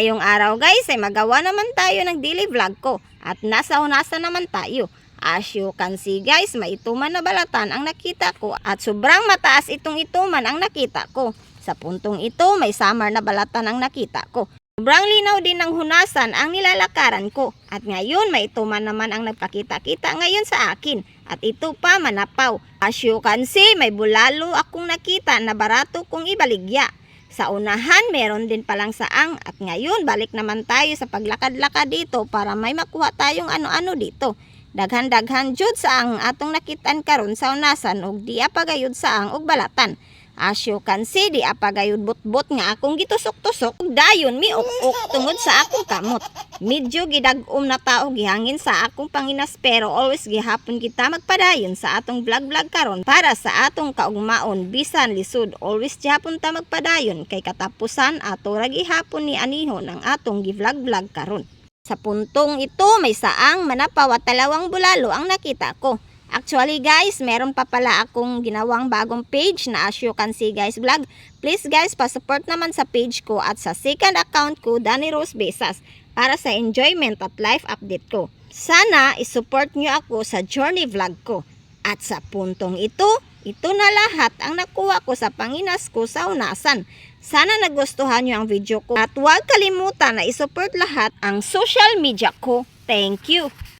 ngayong araw guys ay magawa naman tayo ng daily vlog ko at nasa unasa naman tayo. As you can see guys, may ituman na balatan ang nakita ko at sobrang mataas itong ituman ang nakita ko. Sa puntong ito, may samar na balatan ang nakita ko. Sobrang linaw din ng hunasan ang nilalakaran ko. At ngayon, may ituman naman ang nagpakita-kita ngayon sa akin. At ito pa, manapaw. As you can see, may bulalo akong nakita na barato kong ibaligya. Sa unahan, meron din palang saang. At ngayon, balik naman tayo sa paglakad-lakad dito para may makuha tayong ano-ano dito. Daghan-daghan jud sa ang atong nakitaan karon sa unasan ug di apagayud sa ang og balatan. As you can see, di apagayud bot-bot nga akong gitusok-tusok. Dayon mi ok tungod sa akong kamot. Medyo gidagom na tao gihangin sa akong panginas pero always gihapon kita magpadayon sa atong vlog-vlog karon para sa atong kaugmaon bisan lisod always gihapon ta magpadayon kay katapusan ato gihapon ni anihon ang atong gi-vlog-vlog karon. Sa puntong ito, may saang manapaw at dalawang bulalo ang nakita ko. Actually guys, meron pa pala akong ginawang bagong page na as you can see guys vlog. Please guys, pa-support naman sa page ko at sa second account ko, Danny Rose Besas, para sa enjoyment at life update ko. Sana isupport nyo ako sa journey vlog ko. At sa puntong ito, ito na lahat ang nakuha ko sa panginas ko sa unasan. Sana nagustuhan nyo ang video ko at huwag kalimutan na isupport lahat ang social media ko. Thank you!